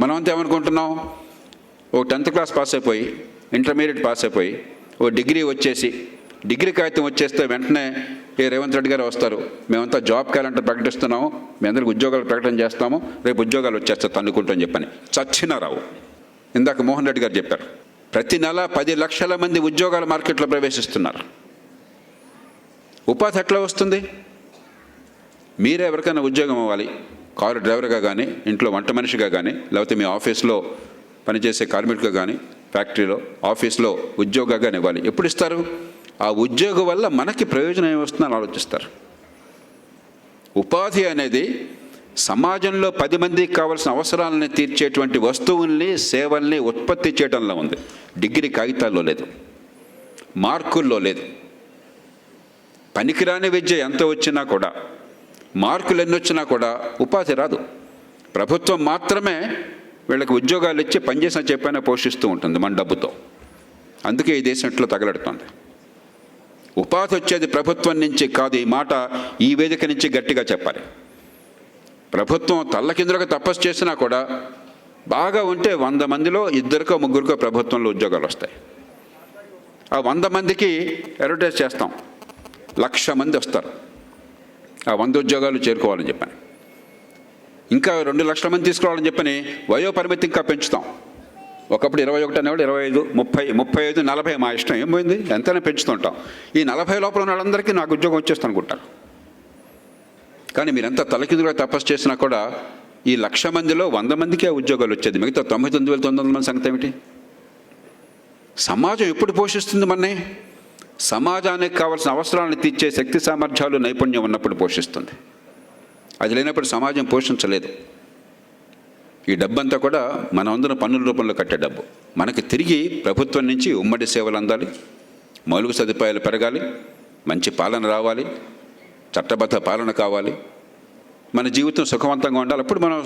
మనం అంతా ఏమనుకుంటున్నాం? ఓ టెన్త్ క్లాస్ పాస్ అయిపోయి ఇంటర్మీడియట్ పాస్ అయిపోయి ఓ డిగ్రీ వచ్చేసి డిగ్రీ కాగితం వచ్చేస్తే వెంటనే ఏ రేవంత్ రెడ్డి గారు వస్తారు. మేమంతా జాబ్ క్యాలెంటర్ ప్రకటిస్తున్నాము. మీ అందరికి ఉద్యోగాలు ప్రకటన చేస్తాము రేపు ఉద్యోగాలు వచ్చేస్తా తన్నుకుంటాం చెప్పని. చచ్చిన రావు ఇందాక మోహన్ రెడ్డి గారు చెప్పారు. ప్రతి నెల పది లక్షల మంది ఉద్యోగాల మార్కెట్లో ప్రవేశిస్తున్నారు. ఉపాధి ఎట్లా వస్తుంది? మీరే ఎవరికైనా ఉద్యోగం ఇవ్వాలి కారు డ్రైవర్గా కానీ ఇంట్లో వంట మనిషిగా కానీ లేకపోతే మీ ఆఫీస్లో పనిచేసే కార్మికుడిగా కానీ ఫ్యాక్టరీలో ఆఫీస్లో ఉద్యోగంగా కానీ ఇవ్వాలి. ఎప్పుడు ఇస్తారు? ఆ ఉద్యోగం వల్ల మనకి ప్రయోజనం ఏమొస్తుందని ఆలోచిస్తారు. ఉపాధి అనేది సమాజంలో పది మందికి కావాల్సిన అవసరాలని తీర్చేటువంటి వస్తువుల్ని సేవల్ని ఉత్పత్తి చేయడంలో ఉంది. డిగ్రీ కాగితాల్లో లేదు. మార్కుల్లో లేదు. పనికిరాని విద్య ఎంత వచ్చినా కూడా మార్కులు ఎన్ని వచ్చినా కూడా ఉపాధి రాదు. ప్రభుత్వం మాత్రమే వీళ్ళకి ఉద్యోగాలు ఇచ్చి పనిచేసిన చెప్పైనా పోషిస్తూ ఉంటుంది మన డబ్బుతో. అందుకే ఈ దేశం ఇట్లా తగలడుతుంది. ఉపాధి వచ్చేది ప్రభుత్వం నుంచి కాదు ఈ మాట ఈ వేదిక నుంచి గట్టిగా చెప్పాలి. ప్రభుత్వం తల్లకిందులకు తపస్సు చేసినా కూడా బాగా ఉంటే వంద మందిలో ఇద్దరికో ముగ్గురికో ప్రభుత్వంలో ఉద్యోగాలు వస్తాయి. ఆ వంద మందికి అడ్వర్టైజ్ చేస్తాం. లక్ష మంది వస్తారు. ఆ వంద ఉద్యోగాలు చేరుకోవాలని చెప్పని. ఇంకా రెండు లక్షల మంది తీసుకురావాలని చెప్పని వయో పరిమితి ఇంకా పెంచుతాం. ఒకప్పుడు ఇరవై ఒకటి అనేవాడు ఇరవై ఐదు ముప్పై ముప్పై ఐదు నలభై మా ఇష్టం. ఏం పోయింది ఎంతైనా పెంచుతుంటాం. ఈ నలభై లోపల ఉన్న వాళ్ళందరికీ నాకు ఉద్యోగం వచ్చేస్తాను అనుకుంటారు. కానీ మీరెంత తలకిందులుగా తపస్సు చేసినా కూడా ఈ లక్ష మందిలో వంద మందికే ఉద్యోగాలు వచ్చేది. మిగతా తొంభై తొమ్మిది వేల తొమ్మిది వందల మంది సంగతి ఏమిటి? సమాజం ఎప్పుడు పోషిస్తుంది మన్నే? సమాజానికి కావాల్సిన అవసరాలను తీర్చే శక్తి సామర్థ్యాలు నైపుణ్యం ఉన్నప్పుడు పోషిస్తుంది. అది లేనప్పుడు సమాజం పోషించలేదు. ఈ డబ్బంతా కూడా మన అందరం పన్నుల రూపంలో కట్టే డబ్బు. మనకి తిరిగి ప్రభుత్వం నుంచి ఉమ్మడి సేవలు అందాలి మౌలిక సదుపాయాలు పెరగాలి మంచి పాలన రావాలి చట్టబద్ధ పాలన కావాలి. మన జీవితం సుఖవంతంగా ఉండాలి. అప్పుడు మనం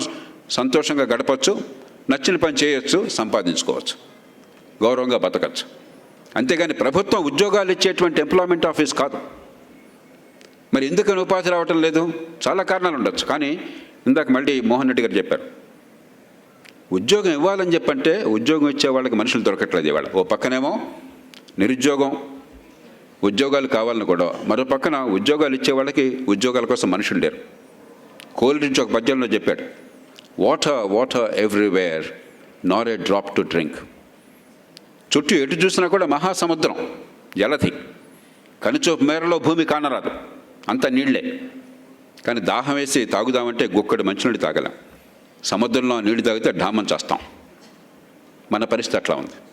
సంతోషంగా గడపచ్చు నచ్చిన పని చేయొచ్చు సంపాదించుకోవచ్చు గౌరవంగా బతకచ్చు. అంతేగాని ప్రభుత్వం ఉద్యోగాలు ఇచ్చేటువంటి ఎంప్లాయ్మెంట్ ఆఫీస్ కాదు. మరి ఎందుకని ఉపాధి రావటం లేదు? చాలా కారణాలు ఉండొచ్చు. కానీ ఇందాక మళ్ళీ మోహన్ రెడ్డి గారు చెప్పారు. ఉద్యోగం ఇవ్వాలని చెప్పంటే ఉద్యోగం ఇచ్చే వాళ్ళకి మనుషులు దొరకట్లేదు ఇవాళ. ఓ పక్కనేమో నిరుద్యోగం ఉద్యోగాలు కావాలని కూడా. మరో పక్కన ఉద్యోగాలు ఇచ్చే వాళ్ళకి ఉద్యోగాల కోసం మనుషులు లేరు. కోల్డ్రించి ఒక పద్యంలో చెప్పాడు. Water water everywhere Nar A drop to drink చుట్టూ ఎటు చూసినా కూడా మహాసముద్రం జలధి కనుచూపు మేరలో భూమి కానరాదు అంత నీళ్ళే. కానీ దాహం వేసి తాగుదామంటే గొక్కడు మంచినీళ్ళు తాగలేం. సముద్రంలో నీళ్ళు తాగితే డామం చేస్తాం. మన పరిస్థితి అట్లా ఉంది.